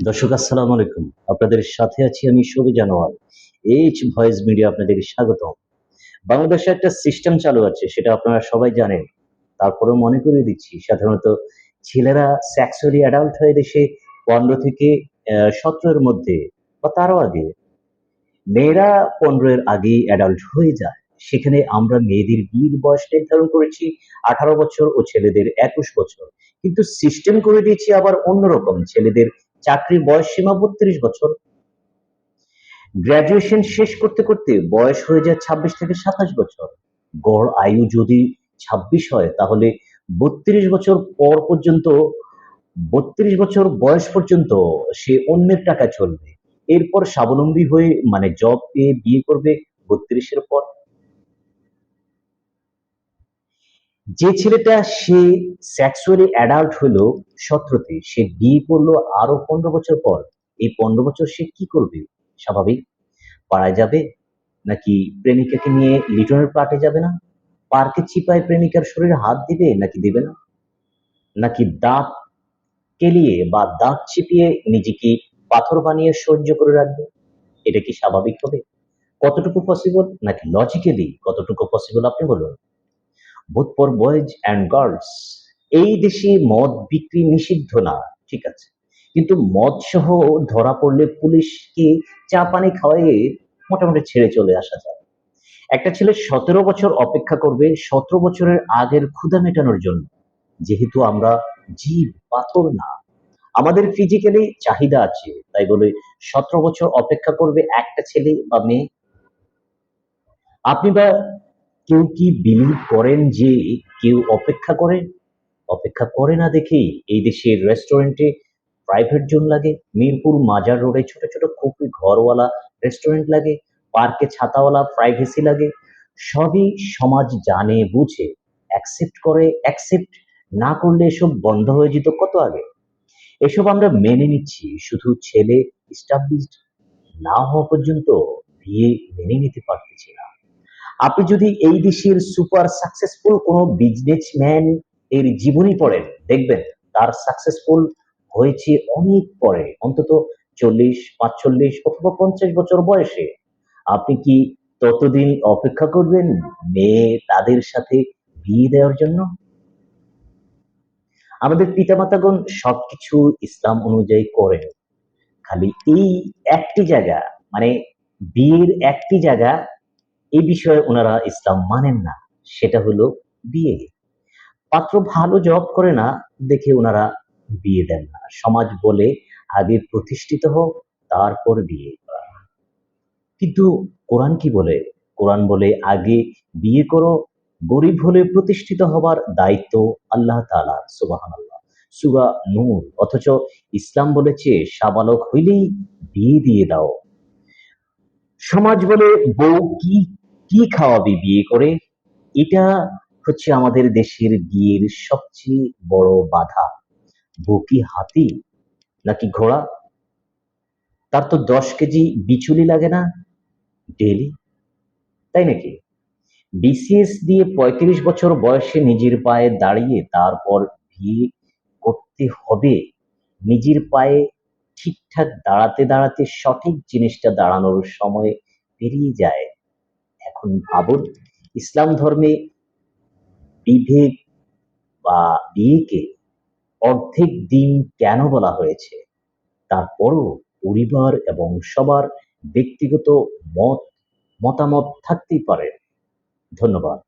দর্শক, আসসালামু আলাইকুম। আপনাদের সাথে আছি আমি শোভি জানোয়ার। এইচ ভয়েস মিডিয়া আপনাদের স্বাগত বাংলাদেশে একটা সিস্টেম চালু আছে, সেটা আপনারা সবাই জানেন। তারপরেও মনে করিয়ে দিচ্ছি, সাধারণত ছেলেরা সেক্সুয়ালি অ্যাডাল্ট হয়ে দেশে পনেরো থেকে সতেরোর মধ্যে বা তারও আগে মেয়েরা পনেরোর আগে অ্যাডাল্ট হয়ে যায়। সেখানে আমরা মেয়েদের বিয়ের বয়স নির্ধারণ করেছি আঠারো বছর ও ছেলেদের একুশ বছর। কিন্তু সিস্টেম করে দিয়েছি আবার অন্যরকম, ছেলেদের চাকরির বয়স সীমা বত্রিশ বছর। গ্রাজুয়েশন শেষ করতে করতে বয়স হয়ে যায় ছাব্বিশ থেকে সাতাশ বছর। গড় আয়ু যদি ছাব্বিশ হয়, তাহলে বত্রিশ বছর পর পর্যন্ত, বত্রিশ বছর বয়স পর্যন্ত সে অন্যের টাকা চলবে। এরপর স্বাবলম্বী হয়ে মানে জব পেয়ে বিয়ে করবে বত্রিশের পর। যে ছেলেটা সে সেক্সুয়ালি অ্যাডাল্ট হলো, সতেরোতে সে বিয়ে করল আরও পনেরো বছর পর। এই পনেরো বছর সে কি করবে? স্বাভাবিক? পাড়ায় যাবে? নাকি প্রেমিকাকে নিয়ে লিটনের পার্কে যাবে না? পার্কে চিপায় প্রেমিকার শরীরে হাত দিবে নাকি দিবে না? নাকি দাঁত কেলিয়ে বা দাঁত চিপিয়ে নিজেকে পাথর বানিয়ে সহ্য করে রাখবে? এটা কি স্বাভাবিক হবে? কতটুকু পসিবল নাকি লজিক্যালি কতটুকু পসিবল আপনি বলুন। Both for boys and girls এই দেশে মদ বিক্রি নিষিদ্ধ না, ঠিক আছে? কিন্তু মদ সহ ধরা পড়লে পুলিশকে চা পানি খাওয়াইয়ে মোটামুটি ছেড়ে চলে আসা যায়। একটা ছেলে সতেরো বছর অপেক্ষা করবে সতেরো বছরের আগের ক্ষুধা মেটানোর জন্য। যেহেতু আমরা জীব, পাথর না। আমাদের ফিজিক্যালি চাহিদা আছে, তাই বলে সতেরো বছর অপেক্ষা করবে একটা ছেলে বা মেয়ে। আপনি বা কেউ কি বিলিভ করেন যে কেউ অপেক্ষা করে? অপেক্ষা করে না দেখেই এই দেশের রেস্টুরেন্টে প্রাইভেট জোন লাগে, মিরপুর মাজার রোডে ছোট ছোট খুপড়ি ঘরওয়ালা রেস্টুরেন্ট লাগে পার্কে ছাতাওয়ালা প্রাইভেসি লাগে, সবই সমাজ জানে, বুঝে অ্যাকসেপ্ট করে অ্যাকসেপ্ট না করলে এসব বন্ধ হয়ে যেত কত আগে? এসব আমরা মেনে নিচ্ছি, শুধু ছেলে ইস্টাবলিশড না হওয়া পর্যন্ত বিয়ে মেনে নিতে পারতেছি না। আপনি যদি এই দেশের সুপার সাকসেসফুল কোনো বিজনেসম্যান এর জীবনী পড়েন, দেখবেন তার সাকসেসফুল হয়েছে অনেক পরে, অন্তত চল্লিশ, পাঁচচল্লিশ অথবা পঞ্চাশ বছর বয়সে। আপনি কি ততদিন অপেক্ষা করবেন মেয়ে তাদের সাথে বিয়ে দেওয়ার জন্য? আমাদের পিতামাতাগণ সবকিছু ইসলাম অনুযায়ী করেন। খালি এই একটি জায়গা মানে বিয়ের একটি জায়গা এই বিষয়ে ওনারা ইসলাম মানেন না, সেটা হলো বিয়ে। পাত্র ভালো জব করে না দেখে ওনারা বিয়ে দেন না। সমাজ বলে, আগে প্রতিষ্ঠিত হোক, তারপর বিয়ে। কিন্তু কোরআন কি বলে? কোরআন বলে, আগে বিয়ে করো, গরিব হলে প্রতিষ্ঠিত হবার দায়িত্ব আল্লাহ তালা সুবাহান আল্লাহ সুরা নূর, অথচ ইসলাম বলেছে সাবালক হইলেই বিয়ে দিয়ে দাও। সমাজ বলে, বউ কি কি খাওয়াবি বিয়ে করে? এটা হচ্ছে আমাদের দেশের বিয়ের সবচেয়ে বড় বাধা। বউ কি হাতি নাকি ঘোড়া? তার তো দশ কেজি বিচুলি লাগে না ডেলি তাই নাকি? বিসিএস দিয়ে পঁয়ত্রিশ বছর বয়সে নিজের পায়ে দাঁড়িয়ে তারপর বিয়ে করতে হবে। নিজের পায়ে ঠিকঠাক দাঁড়াতে দাঁড়াতে সঠিক জিনিসটা দাঁড়ানোর সময় পেরিয়ে যায়। এখন ভাবুন, ইসলাম ধর্মে বিভেদ বা বিয়েকে অর্ধেক দিন কেন বলা হয়েছে? তারপরও পরিবার এবং সবার ব্যক্তিগত মত, মতামত থাকতেই পারে। ধন্যবাদ।